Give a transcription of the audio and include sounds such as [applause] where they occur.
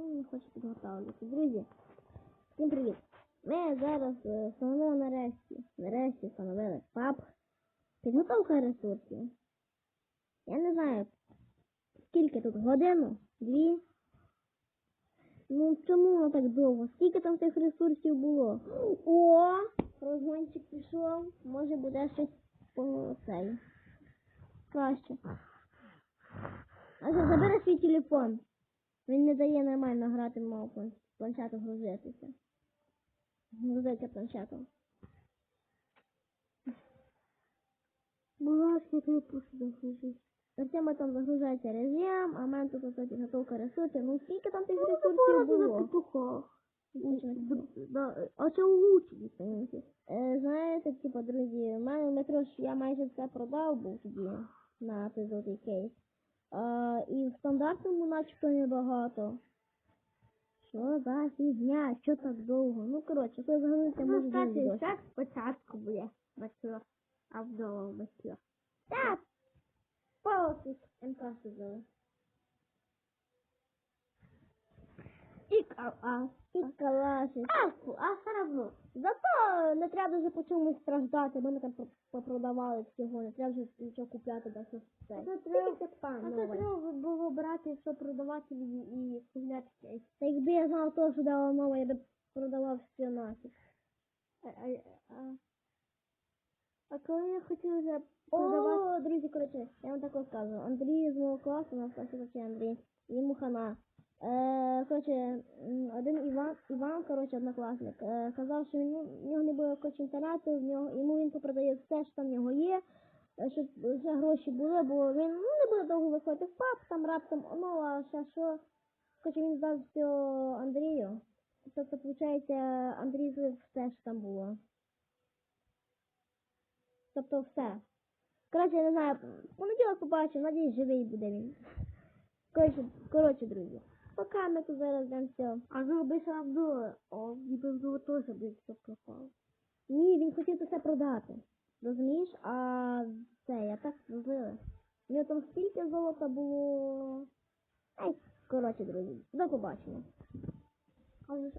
Ну, не хочу підготовлювати. Друзі, всім привіт. Ми зараз е, встановили нарешті, нарешті встановили паб. Підготовка ресурсів. Я не знаю, скільки тут годину, дві. Ну чому воно так довго? Скільки там тих ресурсів було? О! Розгончик пішов. Може буде щось по цей. Краще. А що, забери свій телефон. Він не дає нормально грати план- планшету грузитися. Грузиться планшетом. Я тобі просто загружусь. Артема там загружається режим, а мене тут ось підготовка ресурсів. Ну скільки там тих ресурсів було? А це улучшені, Е, Знаєте, типу, друзі, в мене метро я майже все продав був тоді на той золотий кейс. А, і в стандартному начебто небагато. Що за фігня? Що так довго? Ну, коротше, коли загрузиться, може бути так спочатку буде матьор, а вдома матьор. Так! Полосить МК сказали. І а, І калашик. а, а все одно. Зато не треба вже по чомусь страждати, ми там про- попродавали всього, не треба вже нічого купляти, да треба- А це треба було брати, що продавати і, купляти. Та якби я знав того, що дала нова, я б продавав все нафіг. А, а, а, а коли я хотів вже продавати, О, друзі, коротше, я вам так розказую. Андрій з мого класу, у нас класі Андрій, йому хана. Е, коротше, один Іван, Іван, коротше, однокласник, е, казав, що він, в нього не було коротше, інтернету, в нього, йому він попродає все, що там в нього є, е, щоб вже гроші були, бо він ну, не буде довго виходити в паб, там раптом, ну, а ще що. Коротше, він здав все Андрію. Тобто, виходить, Андрій злив все, що там було. Тобто все. Коротше, я не знаю, в понеділок побачимо, надіюсь, живий буде він. [laughs] Коротше, коротше, друзі. Поки ми тут зараз дам все. а зроби Абдула, о, ніби Абдула тоже би все пропало. Ні, він хотів це все продати. Розумієш? А це, я так зробила. У нього там стільки золота було. Ай, коротше, друзі, до побачення. А вже